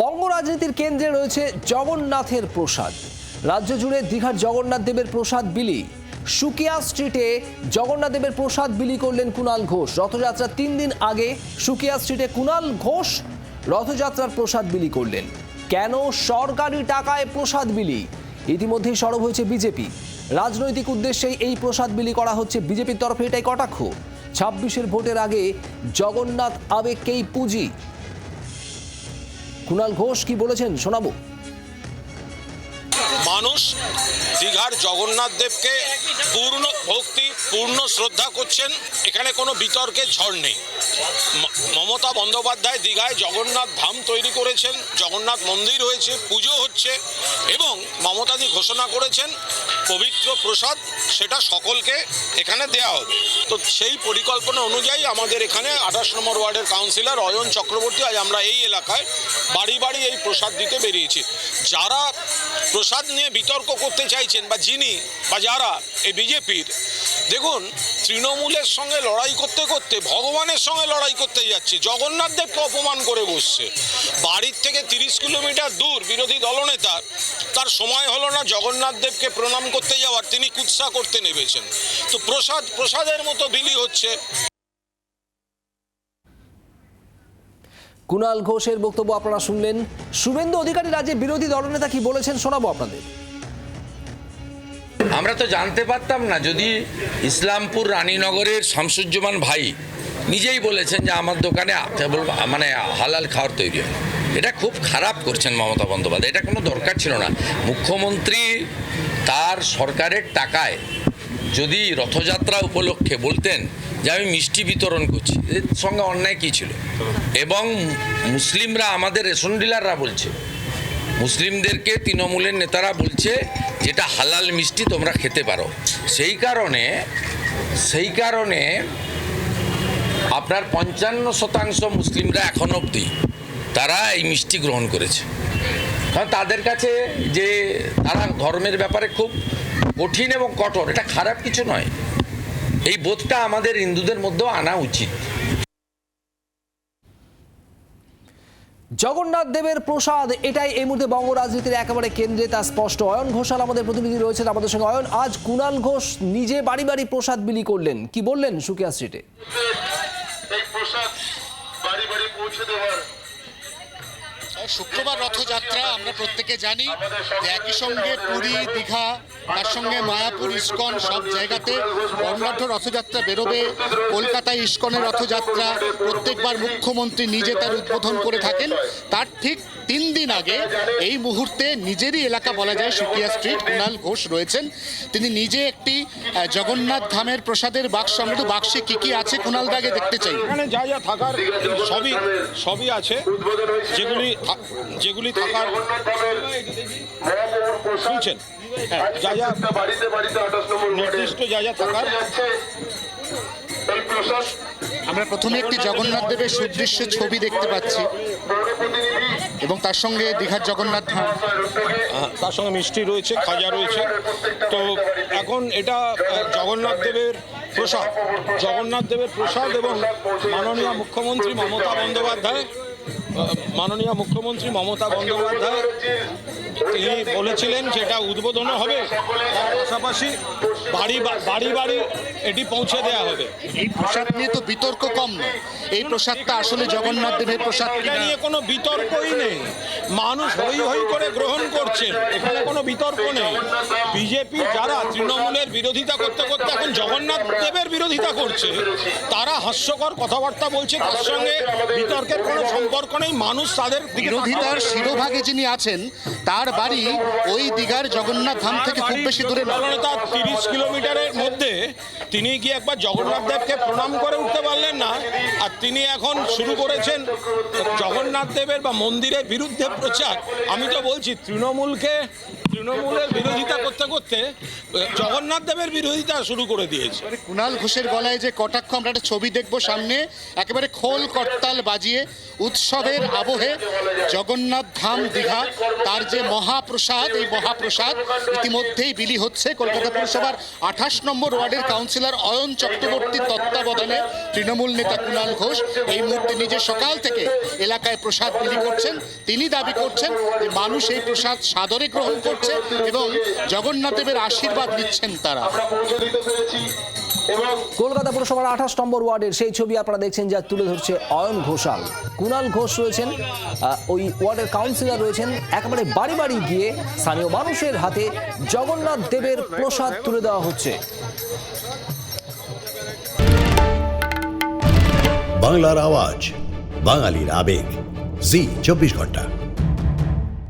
বঙ্গ রাজনীতির কেন্দ্রে রয়েছে জগন্নাথের প্রসাদ। রাজ্য জুড়ে দীঘার জগন্নাথ দেবের প্রসাদ বিলি। সুকিয়া স্ট্রিটে জগন্নাথ দেবের প্রসাদ বিলি করলেন কুণাল ঘোষ। রথযাত্রার তিন দিন আগে সুকিয়া স্ট্রিটে কুণাল ঘোষ রথযাত্রার প্রসাদ বিলি করলেন। কেন সরকারি টাকায় প্রসাদ বিলি? ইতিমধ্যেই সরব হয়েছে বিজেপি। রাজনৈতিক উদ্দেশ্যেই এই প্রসাদ বিলি করা হচ্ছে বিজেপির তরফে, এটাই কটাক্ষ। ছাব্বিশের ভোটের আগে জগন্নাথ আবেগকেই পুঁজি। কুণাল ঘোষ কি বলেছেন? শোনাবো। মানুষ দীঘার জগন্নাথ দেবকে পূর্ণ ভক্তি, পূর্ণ শ্রদ্ধা করছেন, এখানে কোনো বিতর্কের ঝড় নেই। মমতা বন্দ্যোপাধ্যায় দীঘায় জগন্নাথ ধাম তৈরি করেছেন, জগন্নাথ মন্দির হয়েছে, পুজো হচ্ছে, এবং মমতাদি ঘোষণা করেছেন, পবিত্র প্রসাদ সেটা সকলকে এখানে দেয়া হবে। তো সেই পরিকল্পনা অনুযায়ী আমাদের এখানে আঠাশ নম্বর ওয়ার্ডের কাউন্সিলর অয়ন চক্রবর্তী আজ আমরা এই এলাকায় বাড়ি বাড়ি এই প্রসাদ দিতে বেরিয়েছি। যারা প্রসাদ নিয়ে বিতর্ক করতে চাইছেন বা যিনি বা যারা এই বিজেপির দেখুন, তৃণমূলের সঙ্গে লড়াই করতে করতে, ভগবানের সঙ্গে লড়াই করতে যাচ্ছে। জগন্নাথ দেবকে অপমান করে বসছে। বাড়ির থেকে তিরিশ কিলোমিটার দূর বিরোধী দলনেতা, তার সময় হলো না জগন্নাথ দেবকে প্রণাম করতে যাওয়ার, তিনি কুৎসা করতে নেমেছেন। তো প্রসাদ, প্রসাদের মতো বিলি হচ্ছে। কুণাল ঘোষের বক্তব্য আপনারা শুনলেন। শুভেন্দু অধিকারী রাজ্যে বিরোধী দলনেতা কি বলেছেন শোনাবো আপনাদের। আমরা তো জানতে পারতাম না, যদি ইসলামপুর রানীনগরের শামসুজ্জামান ভাই নিজেই বলেছেন যে আমার দোকানে মানে হালাল খাওয়ার তৈরি হয়। এটা খুব খারাপ করছেন মমতা বন্দ্যোপাধ্যায়, এটা কোনো দরকার ছিল না। মুখ্যমন্ত্রী তার সরকারের টাকায় যদি রথযাত্রা উপলক্ষে বলতেন যে আমি মিষ্টি বিতরণ করছি, এর সঙ্গে অন্যায় কী ছিল? এবং মুসলিমরা, আমাদের রেশন ডিলাররা বলছে মুসলিমদেরকে তৃণমূলের নেতারা বলছে যেটা হালাল মিষ্টি তোমরা খেতে পারো। সেই কারণে সেই কারণে আপনার পঞ্চান্ন শতাংশ মুসলিমরা এখন অবধি তারা এই মিষ্টি গ্রহণ করেছে। কারণ তাদের কাছে যে তারা ধর্মের ব্যাপারে খুব কঠিন এবং কঠোর, এটা খারাপ কিছু নয়। এই বোধটা আমাদের হিন্দুদের মধ্যেও আনা উচিত। জগন্নাথ দেবের প্রসাদ, এটাই এই মুহূর্তে বঙ্গ রাজনীতির একেবারে কেন্দ্রে, তা স্পষ্ট। অয়ন ঘোষাল আমাদের প্রতিনিধি রয়েছেন আমাদের সঙ্গে। অয়ন, আজ কুণাল ঘোষ নিজে বাড়ি বাড়ি প্রসাদ বিলি করলেন। কি বললেন সুকিয়া স্ট্রিটে প্রসাদ বাড়ি বাড়ি পৌঁছে দেওয়ার শুক্রবার রথযাত্রা আমরা প্রত্যেকে জানি একই সঙ্গে পুরী, দীঘা, তার সঙ্গে মায়াপুর, ইস্কন, সব জায়গাতে বর্ণাঢ্য রথযাত্রা বেরোবে। কলকাতায় ইস্কনের রথযাত্রা প্রত্যেকবার মুখ্যমন্ত্রী নিজে তার উদ্বোধন করে থাকেন। তার ঠিক তিন দিন আগে এই মুহূর্তে নিজেরই এলাকা বলা যায় সুকিয়া স্ট্রিট কুণাল ঘোষ রয়েছেন। তিনি নিজে একটি জগন্নাথ ধামের প্রসাদের বাক্স, আমরা বাক্সে কি কি আছে কুণাল দাগে দেখতে চাই। এখানে যা যা থাকার সবই সবই আছে। যেগুলি যেগুলি থাকার শুনছেন হ্যাঁ যা যা নির্দিষ্ট যা যা থাকার। আমরা প্রথমে একটি জগন্নাথ দেবের সুদৃশ্য ছবি দেখতে পাচ্ছি। এবং তার সঙ্গে দীঘার জগন্নাথ ধাম। তার সঙ্গে মিষ্টি রয়েছে খাজা রয়েছে। তো এখন এটা জগন্নাথ দেবের প্রসাদ। জগন্নাথ দেবের প্রসাদ এবং মাননীয় মুখ্যমন্ত্রী মমতা বন্দ্যোপাধ্যায় মাননীয় মুখ্যমন্ত্রী মমতা বন্দ্যোপাধ্যায় তিনি বলেছিলেন সেটা উদ্বোধন হবে তার পাশাপাশি বাড়ি বাড়ি বাড়ি এটি পৌঁছে দেওয়া হবে। এই প্রসাদ নিয়ে তো বিতর্ক কম নয়। এই প্রসাদটা আসলে জগন্নাথ দেবের প্রসাদ এটা নিয়ে কোনো বিতর্কই নেই। মানুষ হই হই করে গ্রহণ করছেন এখানে কোনো বিতর্ক নেই। বিজেপি যারা তৃণমূলের বিরোধিতা করতে করতে এখন জগন্নাথ দেবের বিরোধিতা করছে তারা হাস্যকর কথাবার্তা বলছে তার সঙ্গে বিতর্কের কোনো সম্পর্ক নেই। মানুষ তাদের বিরোধিতার শিরোভাগে যিনি আছেন তার বাড়ি ওই দীঘার জগন্নাথ ধাম থেকে খুব বেশি দূরে নয়। তিরিশ কিলোমিটারের মধ্যে তিনি গিয়ে একবার জগন্নাথ দেবকে প্রণাম করে উঠতে পারলেন না। আর তিনি এখন শুরু করেছেন জগন্নাথ দেবের বা মন্দিরের বিরুদ্ধে প্রচার। আমি তো বলছি তৃণমূলকে তৃণমূলের বিরোধিতা করতে করতে জগন্নাথ দেবের বিরোধিতা শুরু করে দিয়েছে। কুণাল ঘোষের গলায় যে কটাক্ষ আমরা একটা ছবি দেখব সামনে। একেবারে খোল করতাল বাজিয়ে উৎসবের আবহে জগন্নাথ ধাম দীঘা, তার যে মহাপ্রসাদ, এই মহাপ্রসাদ ইতিমধ্যেই বিলি হচ্ছে কলকাতা পুরসভার আঠাশ নম্বর ওয়ার্ডের কাউন্সিলর অয়ন চক্রবর্তীর তত্ত্বাবধানে তৃণমূল নেতা কুণাল ঘোষ এই মুহূর্তে নিজে সকাল থেকে এলাকায় প্রসাদ বিলি করছেন। তিনি দাবি করছেন যে মানুষ এই প্রসাদ সাদরে গ্রহণ করছে এবং জগন্নাথ দেবের আশীর্বাদ নিচ্ছেন তারা। এবং কলকাতা পুরসভার আঠাশ নম্বর ওয়ার্ডের সেই ছবি আপনারা দেখছেন যা তুলে ধরছে অয়ন ঘোষাল। কুণাল ঘোষ রয়েছেন ওই ওয়ার্ডের কাউন্সিলর রয়েছেন একেবারে বাড়ি বাড়ি গিয়ে স্থানীয় মানুষের হাতে জগন্নাথ দেবের প্রসাদ তুলে দেওয়া হচ্ছে। বাংলার আওয়াজ বাঙালির আবেগ জি চব্বিশ ঘণ্টা।